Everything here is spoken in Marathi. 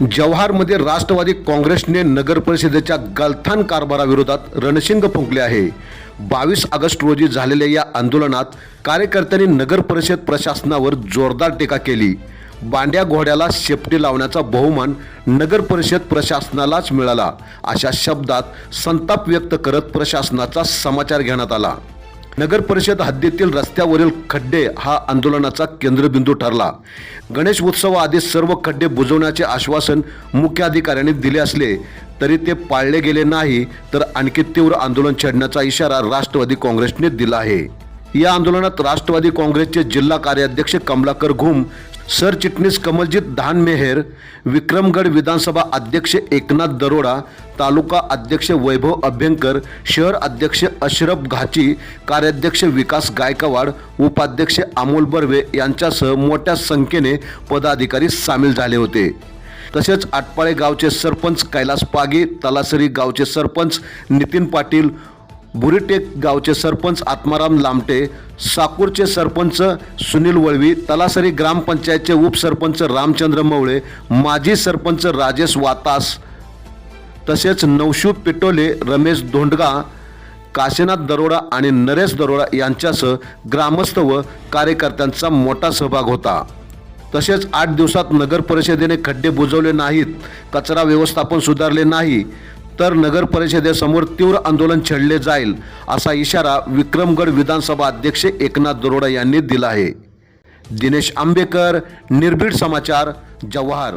जव्हारमध्ये राष्ट्रवादी काँग्रेसने नगर परिषदेच्या गलथान कारभाराविरोधात रणशिंग फुंकले आहे. बावीस ऑगस्ट रोजी झालेल्या या आंदोलनात कार्यकर्त्यांनी नगर परिषद प्रशासनावर जोरदार टीका केली. बांड्या घोड्याला शेपटी लावण्याचा बहुमान नगर परिषद प्रशासनालाच मिळाला अशा शब्दात संताप व्यक्त करत प्रशासनाचा समाचार घेण्यात आला. नगर परिषद हद्दीतील रस्त्यावरील खड्डे हा आंदोलनाचा केंद्रबिंदू ठरला. गणेश उत्सवाआधी सर्व खड्डे बुजवण्याचे आश्वासन मुख्य अधिकाऱ्यांनी दिले असले तरी ते पाळले गेले नाही तर आणखी तीव्र आंदोलन छेडण्याचा इशारा राष्ट्रवादी काँग्रेसने दिला आहे. या आंदोलनात राष्ट्रवादी काँग्रेसचे जिल्हा कार्याध्यक्ष कमलाकर घुम सरचिटणीस कमलजीत धानमेहेर विक्रमगड विधानसभा अध्यक्ष एकनाथ दरोडा तालुका अध्यक्ष वैभव अभ्यंकर शहर अध्यक्ष अशरफ घाची कार्याध्यक्ष विकास गायकवाड उपाध्यक्ष अमोल बर्वे यांच्यासह मोठ्या संख्येने पदाधिकारी सामील झाले होते. तसेच आटपाळे गावचे सरपंच कैलास पागी तलासरी गावचे सरपंच नितीन पाटील बुरीटेक गावचे सरपंच आत्माराम लामटे साकूरचे सरपंच सुनील वळवी तलासरी ग्रामपंचायतचे उपसरपंच रामचंद्र मवळे माजी सरपंच राजेश वातास तसेच नवशू पिटोले रमेश धोंडगा काशीनाथ दरोडा आणि नरेश दरोडा यांच्यासह ग्रामस्थ व कार्यकर्त्यांचा मोठा सहभाग होता. तसेच आठ दिवसात नगर परिषदेने खड्डे बुजवले नाहीत कचरा व्यवस्थापन सुधारले नाही तर नगर परिषदेसमोर तीव्र आंदोलन छेडले जाईल असा इशारा विक्रमगड विधानसभा अध्यक्ष एकनाथ दरोडा यांनी दिला आहे. दिनेश आंबेकर निर्भीड समाचार जव्हार.